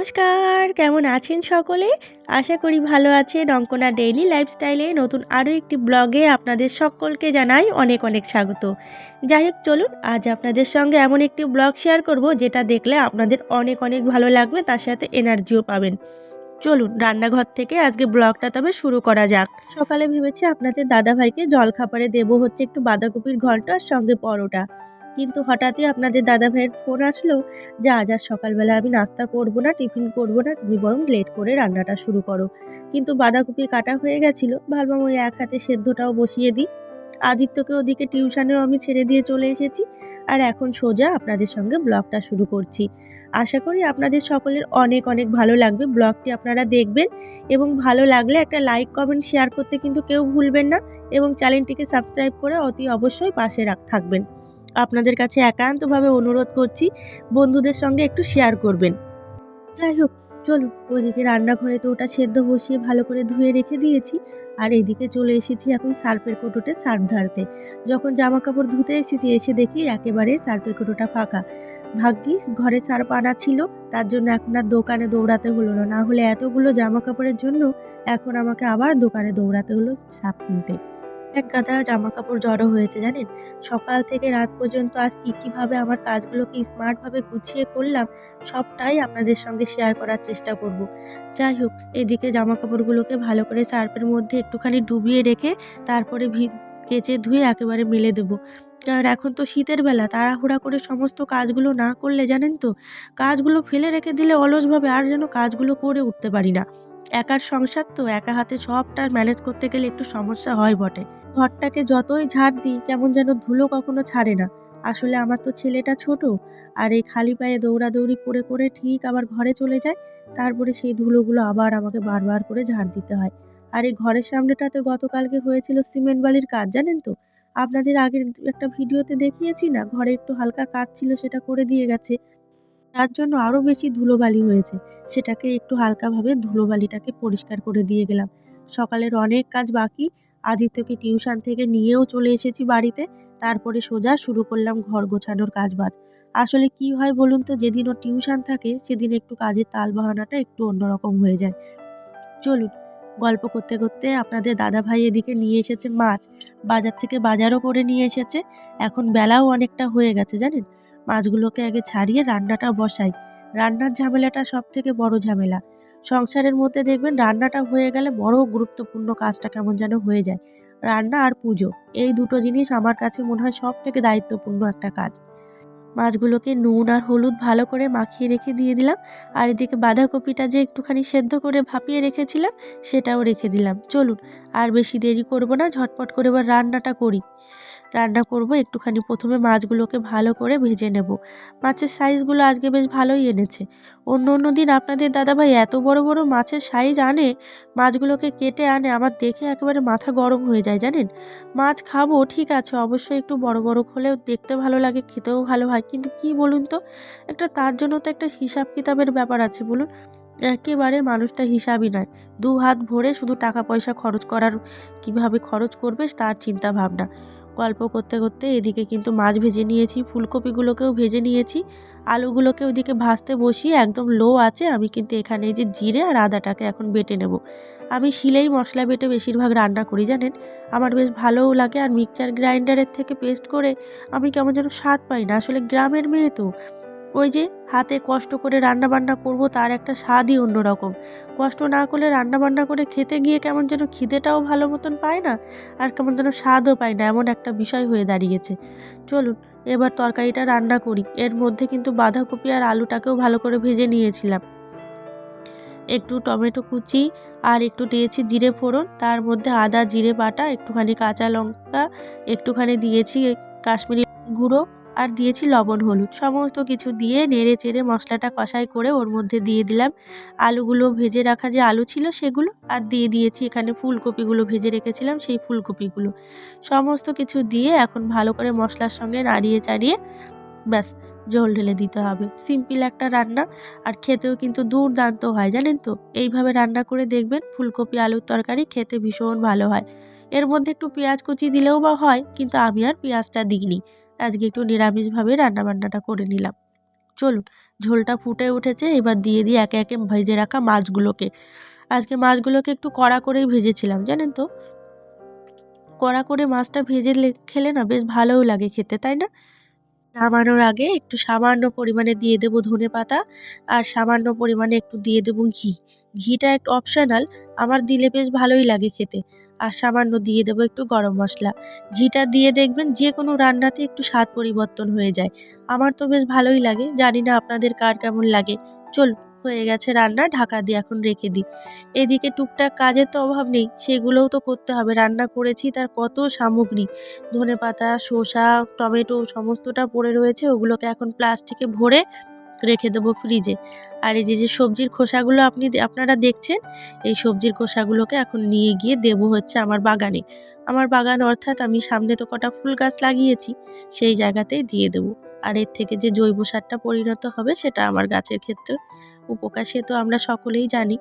নমস্কার, কেমন আছেন সকলে? আশা করি ভালো আছেন। অঙ্কনা ডেইলি লাইফস্টাইলে নতুন আরও একটি ব্লগে আপনাদের সকলকে জানাই অনেক অনেক স্বাগত। যাই হোক, চলুন, আজ আপনাদের সঙ্গে এমন একটি ব্লগ শেয়ার করব যেটা দেখলে আপনাদের অনেক অনেক ভালো লাগবে, তার সাথে এনার্জিও পাবেন। চলুন, রান্নাঘর থেকে আজকে ব্লগটা তবে শুরু করা যাক। সকালে ভেবেছি আপনাদের দাদাভাইকে জলখাবারে দেবো হচ্ছে একটু বাঁধাকপির ঘণ্টা, আর সঙ্গে পরোটা। কিন্তু হঠাৎই আপনাদের দাদা ভাইয়ের ফোন আসলো যে আজ আর সকালবেলা আমি নাস্তা করব না, টিফিন করব না, তুমি বরং লেট করে রান্নাটা শুরু করো। কিন্তু বাঁধাকপি কাটা হয়ে গেছিল, ভাবলাম ওই এক হাতে সেদ্ধটাও বসিয়ে দিই। আদিত্যকে ওদিকে টিউশনেও আমি ছেড়ে দিয়ে চলে এসেছি আর এখন সোজা আপনাদের সঙ্গে ব্লগটা শুরু করছি। আশা করি আপনাদের সকলের অনেক অনেক ভালো লাগবে। ব্লগটি আপনারা দেখবেন এবং ভালো লাগলে একটা লাইক, কমেন্ট, শেয়ার করতে কিন্তু কেউ ভুলবেন না এবং চ্যানেলটিকে সাবস্ক্রাইব করে অতি অবশ্যই পাশে রাখ, থাকবেন। আপনাদের কাছে একান্তভাবে অনুরোধ করছি, বন্ধুদের সঙ্গে একটু শেয়ার করবেন। যাই হোক, চলুন, ওইদিকে রান্নাঘরে তো ওটা সেদ্ধ বসিয়ে ভালো করে ধুয়ে রেখে দিয়েছি, আর এদিকে চলে এসেছি এখন সার্ফের কোটোতে সার্ফ ধারতে। যখন জামা কাপড় ধুতে এসেছি, এসে দেখি একেবারে সার্ফের কোটোটা ফাঁকা। ভাগ্যিস, ঘরে সার্ফ আনা ছিল, তার জন্য এখন আর দোকানে দৌড়াতে হলো না। না হলে এতগুলো জামা কাপড়ের জন্য এখন আমাকে আবার দোকানে দৌড়াতে হলো সার্ফ কিনতে। এক গাদা জামা কাপড় জড়ো হয়েছে, জানেন? সকাল থেকে রাত পর্যন্ত আজ কী কীভাবে আমার কাজগুলোকে স্মার্টভাবে গুছিয়ে করলাম, সবটাই আপনাদের সঙ্গে শেয়ার করার চেষ্টা করব। যাই হোক, এদিকে জামা কাপড়গুলোকে ভালো করে সার্ফের মধ্যে একটুখানি ডুবিয়ে রেখে তারপরে ভি কেচে ধুয়ে একেবারে মেলে দেবো। কারণ এখন তো শীতের বেলা, তাড়াহুড়া করে সমস্ত কাজগুলো না করলে, জানেন তো? কাজগুলো ফেলে রেখে দিলে অলসভাবে আর যেন কাজগুলো করে উঠতে পারি না। একার সংসার তো, একা হাতে সবটা ম্যানেজ করতে গেলে একটু সমস্যা হয় বটে। ঘরটাকে যতই ঝাড় দিই, কেমন যেন ধুলো কখনো ছাড়ে না। আসলে আমার তো ছেলেটা ছোট, আর এই খালি পায়ে দৌড়াদৌড়ি করে করে ঠিক আবার ঘরে চলে যায়, তারপরে সেই ধুলোগুলো আবার আমাকে বারবার করে ঝাড় দিতে হয়। আর এই ঘরের সামনেটাতে গতকালকে হয়েছিল সিমেন্ট বালির কাজ, জানেন তো? আপনাদের আগের একটা ভিডিওতে দেখিয়েছি না, ঘরে একটু হালকা কাজ ছিল সেটা করে দিয়ে গেছে। তার জন্য আরও বেশি ধুলোবালি হয়েছে, সেটাকে একটু হালকাভাবে ধুলোবালিটাকে পরিষ্কার করে দিয়ে গেলাম। সকালের অনেক কাজ বাকি আদিত্যকে টিউশন থেকে নিয়েও চলে এসেছি বাড়িতে। তারপরে সোজা শুরু করলাম ঘর গোছানোর কাজ বাজ আসলে কি হয় বলুন তো, যেদিন ও টিউশন থাকে, সেদিন একটু কাজের তাল বাহানাটা একটু অন্যরকম হয়ে যায়। চলুন, গল্প করতে করতে আপনাদের দাদা ভাই এদিকে নিয়ে এসেছে মাছ। বাজার থেকে বাজারও করে নিয়ে এসেছে। এখন বেলাও অনেকটা হয়ে গেছে, জানেন? মাছগুলোকে আগে ছাড়িয়ে রান্নাটা বসাই। রান্নার ঝামেলাটা সব থেকে বড় ঝামেলা। সংসারের মধ্যে দেখবেন রান্নাটা হয়ে গেলে বড় গুরুত্বপূর্ণ কাজটা কেমন যেন হয়ে যায়। রান্না আর পুজো, এই দুটো জিনিস আমার কাছে মনে হয় সব থেকে দায়িত্বপূর্ণ একটা কাজ। মাছগুলোকে নুন আর হলুদ ভালো করে মাখিয়ে রেখে দিয়ে দিলাম, আর এদিকে বাঁধাকপিটা যে একটুখানি সেদ্ধ করে ভাপিয়ে রেখেছিলাম, সেটাও রেখে দিলাম। চলুন, আর বেশি দেরি করব না, ঝটপট করে এবার রান্নাটা করি। রান্না করব, একটুখানি প্রথমে মাছগুলোকে ভালো করে ভেজে নেব। মাছের সাইজগুলো আজকে বেশ ভালোই এনেছে। অন্য অন্য দিন আপনাদের দাদাভাই এত বড় বড় মাছের সাইজ আনে, মাছগুলোকে কেটে আনে, আমার দেখে একেবারে মাথা গরম হয়ে যায়, জানেন? মাছ খাব, ঠিক আছে, অবশ্যই একটু বড় বড় হলেও দেখতে ভালো লাগে, খেতেও ভালো হয়, কিন্তু কি বলুন তো, একটা তার জন্য তো একটা হিসাব কিতাবের ব্যাপার আছে, বলুন। একেবারে মানুষটা হিসাবই নয়, দু হাত ভরে শুধু টাকা পয়সা খরচ করার, কীভাবে খরচ করবে তার চিন্তা ভাবনা। গল্প করতে করতে এদিকে কিন্তু মাছ ভেজে নিয়েছি, ফুলকপিগুলোকেও ভেজে নিয়েছি, আলুগুলোকে ওদিকে ভাজতে বসিয়ে একদম লো আছে, আমি কিন্তু এখানে যে জিরে আর আদাটাকে এখন বেটে নেব। আমি শিলেই মশলা বেটে বেশিরভাগ রান্না করি, জানেন? আমার বেশ ভালোও লাগে আর মিক্সচার গ্রাইন্ডারের থেকে পেস্ট করে আমি কেমন যেন স্বাদ পাই না। আসলে গ্রামের মেয়ে তো। ওই যে হাতে কষ্ট করে রান্না বান্না করব, তার একটা স্বাদই অন্যরকম। কষ্ট না করলে রান্না বান্না করে খেতে গিয়ে কেমন যেন খিদেটাও ভালো মতন পায় না, আর কেমন যেন স্বাদও পায় না, এমন একটা বিষয় হয়ে দাঁড়িয়েছে। চলুন, এবার তরকারিটা রান্না করি। এর মধ্যে কিন্তু বাঁধাকপি আর আলুটাকেও ভালো করে ভেজে নিয়েছিলাম। একটু টমেটো কুচি আর একটু দিয়েছি জিরে ফোড়ন, তার মধ্যে আদা, জিরে বাটা, একটুখানি কাঁচা লঙ্কা, একটুখানি দিয়েছি কাশ্মীরি গুঁড়ো আর দিয়েছি লবণ, হলুদ। সমস্ত কিছু দিয়ে নেড়ে চেড়ে মশলাটা কষাই করে ওর মধ্যে দিয়ে দিলাম। আলুগুলো ভেজে রাখা যে আলু ছিল সেগুলো আর দিয়ে দিয়েছি এখানে ফুলকপিগুলো ভেজে রেখেছিলাম সেই ফুলকপিগুলো। সমস্ত কিছু দিয়ে এখন ভালো করে মশলার সঙ্গে নাড়িয়ে চাড়িয়ে ব্যাস, জল ঢেলে দিতে হবে। সিম্পল একটা রান্না আর খেতেও কিন্তু দুর্দান্ত হয়, জানেন তো? এইভাবে রান্না করে দেখবেন ফুলকপি, আলুর তরকারি খেতে ভীষণ ভালো হয়। এর মধ্যে একটু পেঁয়াজ কুচি দিলেও বা হয়, কিন্তু আমি আর পেঁয়াজটা দিইনি। আজকে একটু নিরামিষভাবে রান্নাবান্নাটা করে নিলাম। চলুন, ঝোলটা ফুটে উঠেছে, এবার দিয়ে দিই একে একে ভেজে রাখা মাছগুলোকে। আজকে মাছগুলোকে একটু কড়া করেই ভেজেছিলাম, জানেন তো? কড়া করে মাছটা ভেজে খেলে না বেশ ভালোও লাগে খেতে, তাই না? নামানোর আগে একটু সামান্য পরিমাণে দিয়ে দেবো ধনে পাতা আর সামান্য পরিমাণে একটু দিয়ে দেবো ঘি। ঘিটা একটু অপশনাল আমার দিলে বেশ ভালোই লাগে খেতে। আর সামান্য দিয়ে দেবো একটু গরম মশলা। ঘিটা দিয়ে দেখবেন যে কোনো রান্নাতে একটু স্বাদ পরিবর্তন হয়ে যায়। আমার তো বেশ ভালোই লাগে, জানি না আপনাদের কার কেমন লাগে। চল, হয়ে গেছে রান্না, ঢাকা দিয়ে এখন রেখে দিই। এদিকে টুকটাক কাজের তো অভাব নেই, সেগুলোও তো করতে হবে। রান্না করেছি, তার কত সামগ্রী? ধনে পাতা শসা, টমেটো, সমস্তটা পড়ে রয়েছে, ওগুলোকে এখন প্লাস্টিকে ভরে রেখে দেবো ফ্রিজে আর এই যে যে সবজির খোসাগুলো আপনি আপনারা দেখছেন, এই সবজির খোসাগুলোকে এখন নিয়ে গিয়ে দেবো হচ্ছে আমার বাগানে। আমার বাগান অর্থাৎ আমি সামনে তো কটা ফুল গাছ লাগিয়েছি, সেই জায়গাতেই দিয়ে দেবো। আর এর থেকে যে জৈব সারটা পরিণত হবে, সেটা আমার গাছের ক্ষেত্রে উপকার সে তো আমরা সকলেই জানি।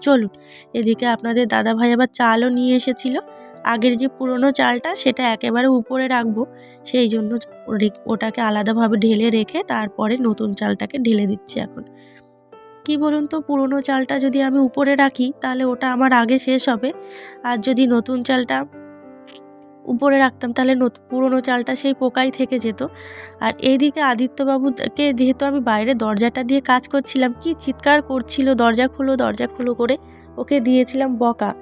চলুন, এদিকে আপনাদের দাদাভাই আবার চালও নিয়ে এসেছিল। আগের যে পুরনো চালটা সেটা একেবারে উপরে রাখব, সেই জন্য ওটাকে আলাদাভাবে ঢেলে রেখে তারপরে নতুন চালটাকে ঢেলে দিচ্ছি এখন। কি বলুন তো, পুরনো চালটা যদি আমি উপরে রাখি, তাহলে ওটা আমার আগে শেষ হবে। আর যদি নতুন চালটা উপরে রাখতাম, তাহলে পুরনো চালটা সেই পোকাই থেকে যেত। আর এইদিকে আদিত্যবাবুকে যেহেতু আমি বাইরে দরজাটা দিয়ে কাজ করছিলাম, কি চিৎকার করছিল দরজা খুলো দরজা খুলো করে। ওকে দিয়েছিলাম বকা।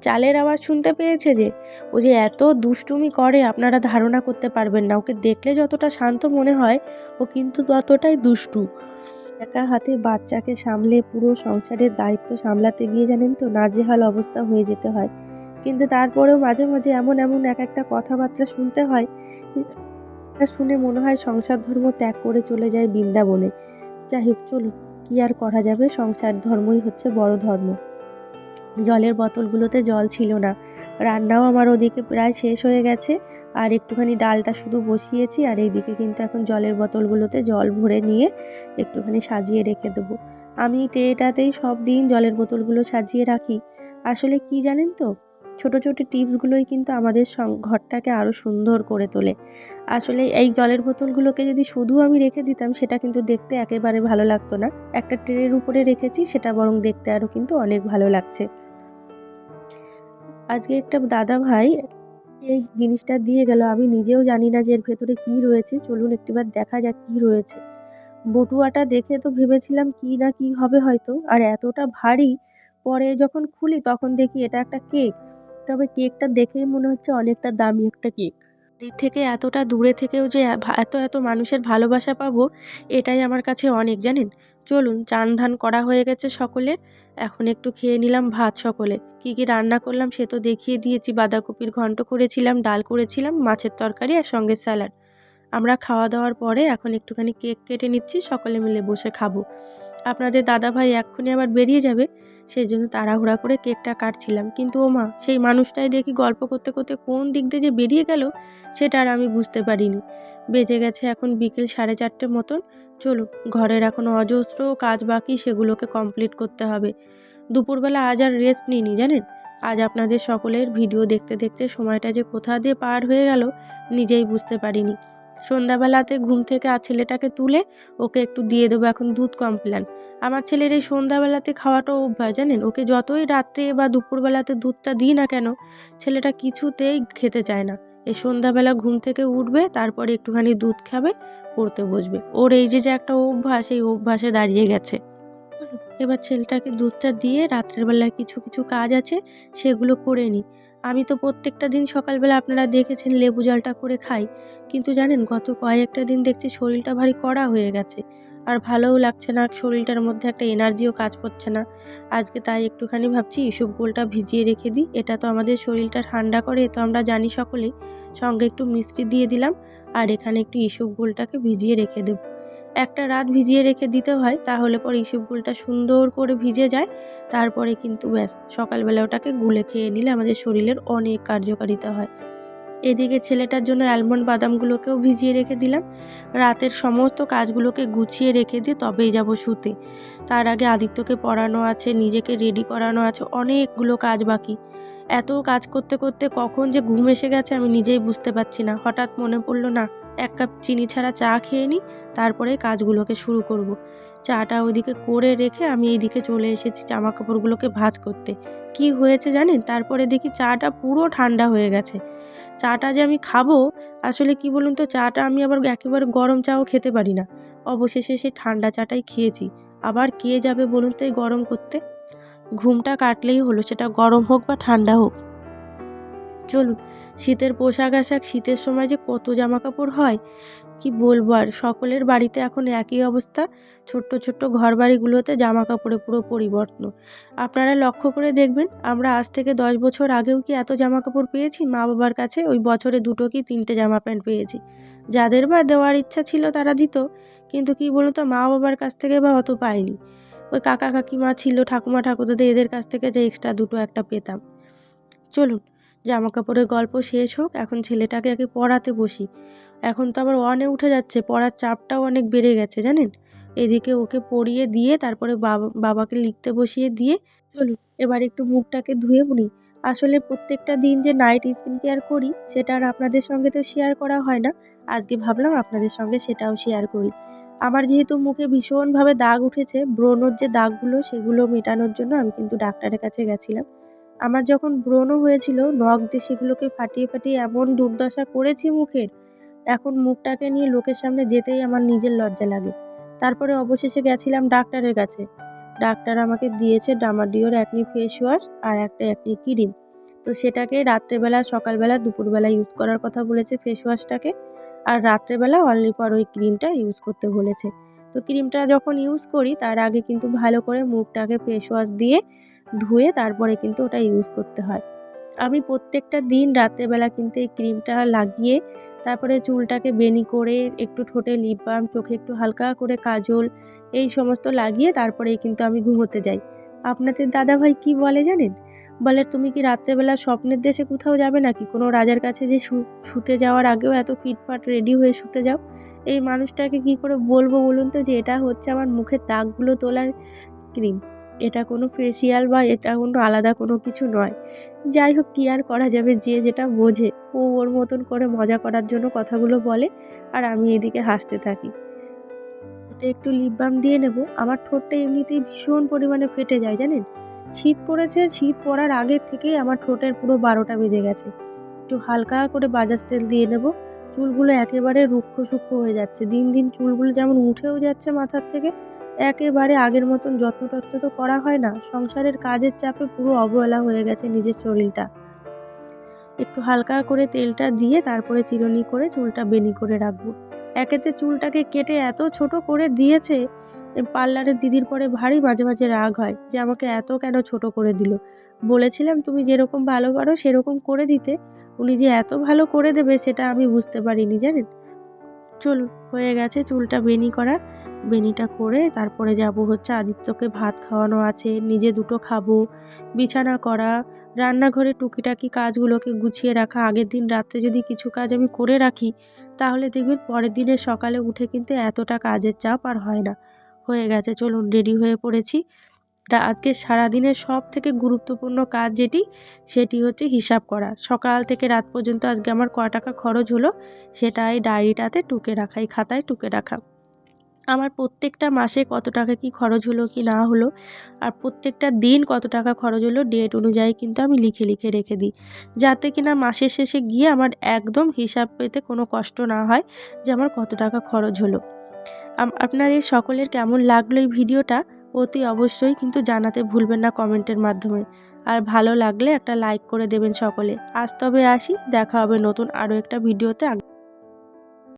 চালের আওয়াজ শুনতে পেয়েছে যে, ও যে এত দুষ্টুমি করে, আপনারা ধারণা করতে পারবেন না। ওকে দেখলে যতটা শান্ত মনে হয়, ও কিন্তু ততটাই দুষ্টু। একা হাতে বাচ্চাকে সামলে পুরো সংসারের দায়িত্ব সামলাতে গিয়ে জানেন তো, নাজেহাল অবস্থা হয়ে যেতে হয়। কিন্তু তারপরেও মাঝে মাঝে এমন এমন এক একটা কথাবার্তা শুনতে হয় শুনে মনে হয় সংসার ধর্ম ত্যাগ করে চলে যায় বৃন্দাবনে। যাই হোক চলুন, কী আর করা যাবে? সংসার ধর্মই হচ্ছে বড় ধর্ম। জলের বোতলগুলোতে জল ছিল না। রান্নাও আমার ওদিকে প্রায় শেষ হয়ে গেছে। আর একটুখানি ডালটা শুধু বসিয়েছি আর এইদিকে কিন্তু এখন জলের বোতলগুলোতে জল ভরে নিয়ে একটুখানি সাজিয়ে রেখে দেবো। আমি ট্রেটাতেই সব দিন জলের বোতলগুলো সাজিয়ে রাখি। আসলে কি জানেন তো? ছোট ছোট টিপসগুলোই কিন্তু আমাদের ঘরটাকে আরও সুন্দর করে তোলে। আসলে এই জলের বোতলগুলোকে যদি শুধু আমি রেখে দিতাম, সেটা কিন্তু দেখতে একেবারে ভালো লাগতো না। একটা ট্রের উপরে রেখেছি, সেটা বরং দেখতে আরও কিন্তু অনেক ভালো লাগছে। আজকে একটা দাদা ভাই এই জিনিসটা দিয়ে গেল। আমি নিজেও জানি না যে এর ভেতরে কি রয়েছে। চলুন একটিবার দেখা যাক কি রয়েছে। বটুয়াটা দেখে তো ভেবেছিলাম কি না কি হবে হয়তো। আর এতটা ভারী পরে যখন খুলি তখন দেখি এটা একটা কেক। তবে কেকটা দেখেই মনে হচ্ছে অনেকটা দামি একটা কেক। এর থেকে এতটা দূরে থেকেও যে এত এত মানুষের ভালোবাসা পাবো, এটাই আমার কাছে অনেক, জানেন? চলুন, চান ধান করা হয়ে গেছে সকলের। এখন একটু খেয়ে নিলাম ভাত সকলে। কী কী রান্না করলাম সে তো দেখিয়ে দিয়েছি। বাঁধাকপির ঘন্ট করেছিলাম, ডাল করেছিলাম, মাছের তরকারি আর সঙ্গে স্যালাড। আমরা খাওয়া দাওয়ার পরে এখন একটুখানি কেক কেটে নিচ্ছি, সকলে মিলে বসে খাব। আপনাদের দাদাভাই এক্ষুনি আবার বেরিয়ে যাবে। সেই জন্য তাড়াহুড়া করে কেকটা কাটছিলাম। কিন্তু ও মা সেই মানুষটাই দেখি গল্প করতে করতে কোন দিক দিয়ে যে বেরিয়ে গেল, সেটা আর আমি বুঝতে পারিনি। বেজে গেছে এখন বিকেল সাড়ে চারটে মতন। চলো, ঘরের এখন অজস্র কাজ বাকি, সেগুলোকে কমপ্লিট করতে হবে। দুপুরবেলা আজ আর রেস্ট নিইনি, জানেন? আজ আপনাদের সকলের ভিডিও দেখতে দেখতে সময়টা যে কোথা দিয়ে পার হয়ে গেল, নিজেই বুঝতে পারিনি। সন্ধ্যাবেলাতে ঘুম থেকে আর ছেলেটাকে তুলে ওকে একটু দিয়ে দেবো, এখন দুধ কমপ্ল্যান আমার ছেলের এই সন্ধ্যাবেলাতে খাওয়াটা অভ্যাস, জানেন? ওকে যতই রাত্রে বা দুপুরবেলাতে দুধটা দিই না কেন, ছেলেটা কিছুতেই খেতে চায় না। এই সন্ধ্যাবেলা ঘুম থেকে উঠবে, তারপরে একটুখানি দুধ খাবে, পড়তে বসবে। ওর এই যে যে একটা অভ্যাস, এই অভ্যাসে দাঁড়িয়ে গেছে। এবার ছেলেটাকে দুধটা দিয়ে রাত্রের বেলায় কিছু কিছু কাজ আছে, সেগুলো করে নিই। আমি তো প্রত্যেকটা দিন সকালবেলা আপনারা দেখেছেন লেবু জলটা করে খাই। কিন্তু জানেন, গত কয়েকটা দিন দেখছি শরীরটা ভারী কড়া হয়ে গেছে। আর ভালোও লাগছে না, শরীরটার মধ্যে একটা এনার্জিও কাজ করছে না। আজকে তাই একটুখানি ভাবছি গোলটা ভিজিয়ে রেখে দিই। এটা তো আমাদের শরীরটা ঠান্ডা করে তো আমরা জানি সকলেই। সঙ্গে একটু মিষ্টি দিয়ে দিলাম, আর এখানে একটু গোলটাকে ভিজিয়ে রেখে দেবো। একটা রাত ভিজিয়ে রেখে দিতে হয়, তাহলে পরে ইসবগুলটা সুন্দর করে ভিজে যায়। তারপরে কিন্তু ব্যাস, সকালবেলা ওটাকে গুলে খেয়ে নিলে আমাদের শরীরের অনেক কার্যকারিতা হয়। এদিকে ছেলেটার জন্য অ্যালমন্ড বাদামগুলোকেও ভিজিয়ে রেখে দিলাম। রাতের সমস্ত কাজগুলোকে গুছিয়ে রেখে দিয়ে তবেই যাব শুতে। তার আগে আদিত্যকে পড়ানো আছে, নিজেকে রেডি করানো আছে, অনেকগুলো কাজ বাকি। এত কাজ করতে করতে কখন যে ঘুম এসে গেছে আমি নিজেই বুঝতে পারছি না। হঠাৎ মনে পড়ল, না এক কাপ চিনি ছাড়া চা খেয়ে নিই, তারপরে কাজগুলোকে শুরু করব। চাটা ওইদিকে করে রেখে আমি এইদিকে চলে এসেছি জামা কাপড়গুলোকে ভাজ করতে। কি হয়েছে জানেন? তারপরে দেখি চাটা পুরো ঠান্ডা হয়ে গেছে। চাটা যে আমি খাব, আসলে কি বলুন তো, চাটা আমি আবার একেবারে গরম চাও খেতে পারি না। অবশেষে সেই ঠান্ডা চাটাই খেয়েছি। আবার কে যাবে বলুন তো এই গরম করতে? ঘুমটা কাটলেই হলো, সেটা গরম হোক বা ঠান্ডা হোক। চলুন, শীতের পোশাক আশাক, শীতের সময় যে কত জামা কাপড় হয়, কি বলব আর? সকলের বাড়িতে এখন একই অবস্থা, ছোট্ট ছোট্ট ঘর বাড়িগুলোতে জামা কাপড়ে পুরো পরিবর্তন। আপনারা লক্ষ্য করে দেখবেন, আমরা আজ থেকে দশ বছর আগেও কি এত জামা কাপড় পেয়েছি? মা বাবার কাছে ওই বছরে দুটো কি তিনটে জামা প্যান্ট পেয়েছি। যাদের বা দেওয়ার ইচ্ছা ছিল তারা দিত, কিন্তু কি বলুন তো মা বাবার কাছ থেকে বা অত পাইনি। ওই কাকা কাকিমা ছিল, ঠাকুমা ঠাকুরদাদের এদের কাছ থেকে যে এক্সট্রা দুটো একটা পেতাম। চলুন জামা কাপড়ের গল্প শেষ হোক, এখন ছেলেটাকে আগে পড়াতে বসি। এখন তো আবার ওয়ানে উঠে যাচ্ছে, পড়ার চাপটাও অনেক বেড়ে গেছে, জানেন? এদিকে ওকে পড়িয়ে দিয়ে, তারপরে বাবা, বাবাকে লিখতে বসিয়ে দিয়ে, চলুন। এবার একটু মুখটাকে ধুয়ে নিই আসলে প্রত্যেকটা দিন যে নাইট স্কিন কেয়ার করি, সেটা আর আপনাদের সঙ্গে তো শেয়ার করা হয় না। আজকে ভাবলাম আপনাদের সঙ্গে সেটাও শেয়ার করি। আমার যেহেতু মুখে ভীষণভাবে দাগ উঠেছে, ব্রণর যে দাগগুলো, সেগুলো মেটানোর জন্য আমি কিন্তু ডাক্তারের কাছে গেছিলাম। আমার যখন ব্রণ হয়েছিল, নখ দিয়ে সেগুলোকে ফাটিয়ে ফাটিয়ে এমন দুর্দশা করেছি মুখের, এখন মুখটাকে নিয়ে লোকের সামনে যেতেই আমার নিজের লজ্জা লাগে। তারপরে অবশেষে গেছিলাম ডাক্তারের কাছে। ডাক্তার আমাকে দিয়েছে ডামাডিওর অ্যাকনি ফেস ওয়াশ আর একটা একনি ক্রিম তো সেটাকে রাত্রেবেলা, সকালবেলা, দুপুরবেলা ইউজ করার কথা বলেছে ফেস ওয়াশটাকে আর রাত্রেবেলা অনলি ফর ওই ক্রিমটা ইউজ করতে বলেছে। তো ক্রিমটা যখন ইউজ করি, তার আগে কিন্তু ভালো করে মুখটাকে ফেস ওয়াশ দিয়ে ধুয়ে তারপরে কিন্তু ওটা ইউজ করতে হয়। আমি প্রত্যেকটা দিন রাত্রেবেলা কিন্তু এই ক্রিমটা লাগিয়ে তারপরে চুলটাকে বেনি করে একটু ঠোঁটে লিপ বাম চোখে একটু হালকা করে কাজল, এই সমস্ত লাগিয়ে তারপরেই কিন্তু আমি ঘুমোতে যাই। আপনাদের দাদাভাই কি বলে জানেন? বলে, তুমি কি রাত্রেবেলা স্বপ্নের দেশে কোথাও যাবে নাকি? কোনো রাজার কাছে যে শুতে যাওয়ার আগেও এত ফিটফাট রেডি হয়ে শুতে যাও? এই মানুষটাকে কি করে বলব বলুন তো যে, এটা হচ্ছে আমার মুখের দাগগুলো তোলার ক্রিম এটা কোনো ফেসিয়াল বা এটা কোনো আলাদা কোনো কিছু নয়। যাই হোক, কী আর করা যাবে? যে যেটা বোঝে। ও ওর মতন করে মজা করার জন্য কথাগুলো বলে, আর আমি এদিকে হাসতে থাকি। ঠোঁটে একটু লিপ বাম দিয়ে নেব। আমার ঠোঁটটা এমনিতেই ভীষণ পরিমাণে ফেটে যায়, জানেন? শীত পড়েছে, শীত পড়ার আগের থেকেই আমার ঠোঁটের পুরো বারোটা বেজে গেছে। একটু হালকা করে বাজাজ তেল দিয়ে নেব। চুলগুলো একেবারে রুক্ষ সূক্ষ্ম হয়ে যাচ্ছে। দিন দিন চুলগুলো যেমন উঠেও যাচ্ছে মাথার থেকে, একেবারে আগের মতন যত্ন টত্ন তো করা হয় না। সংসারের কাজের চাপে পুরো অবহেলা হয়ে গেছে নিজের শরীরটা। একটু হালকা করে তেলটা দিয়ে তারপরে চিরুনি করে চুলটা বেনি করে রাখব। একেতে চুলটাকে কেটে এত ছোট করে দিয়েছে পার্লারের দিদির পরে ভারী মাঝে মাঝে রাগ হয় যে আমাকে এত কেন ছোট করে দিল। বলেছিলাম, তুমি যেরকম ভালো পারো সেরকম করে দিতে। উনি যে এত ভালো করে দেবে সেটা আমি বুঝতে পারিনি, জানেন? চলুন হয়ে গেছে, চুলটা বেনি করা। বেনিটা করে তারপরে যাব হচ্ছে আদিত্যকে ভাত খাওয়ানো আছে, নিজে দুটো খাব, বিছানা করা, রান্নাঘরে টুকিটাকি কাজগুলোকে গুছিয়ে রাখা। আগের দিন রাত্রে যদি কিছু কাজ আমি করে রাখি, তাহলে দেখবেন পরের দিনের সকালে উঠে কিন্তু এতটা কাজের চাপ আর হয় না। হয়ে গেছে, চলুন রেডি হয়ে পড়েছি। আজকে সারাদিনের সব থেকে গুরুত্বপূর্ণ কাজ যেটি, সেটি হচ্ছে হিসাব করা। সকাল থেকে রাত পর্যন্ত আজকে আমার ক টাকা খরচ হলো, সেটা এই ডায়েরিটাতে টুকে রাখা, এই খাতায় টুকে রাখা। আমার প্রত্যেকটা মাসে কত টাকা কি খরচ হলো কি না হলো, আর প্রত্যেকটা দিন কত টাকা খরচ হলো ডেট অনুযায়ী কিন্তু আমি লিখে লিখে রেখে দিই। যাতে কিনা মাসের শেষে গিয়ে আমার একদম হিসাব পেতে কোনো কষ্ট না হয় যে আমার কত টাকা খরচ হলো। আপনাদের সকলের কেমন লাগল এই ভিডিওটা? অতি অবশ্যই কিন্তু জানাতে ভুলবেন না কমেন্টের মাধ্যমে। আর ভালো লাগলে একটা লাইক করে দেবেন সকলে। আজ তবে আসি, দেখা হবে নতুন আরও একটা ভিডিওতে।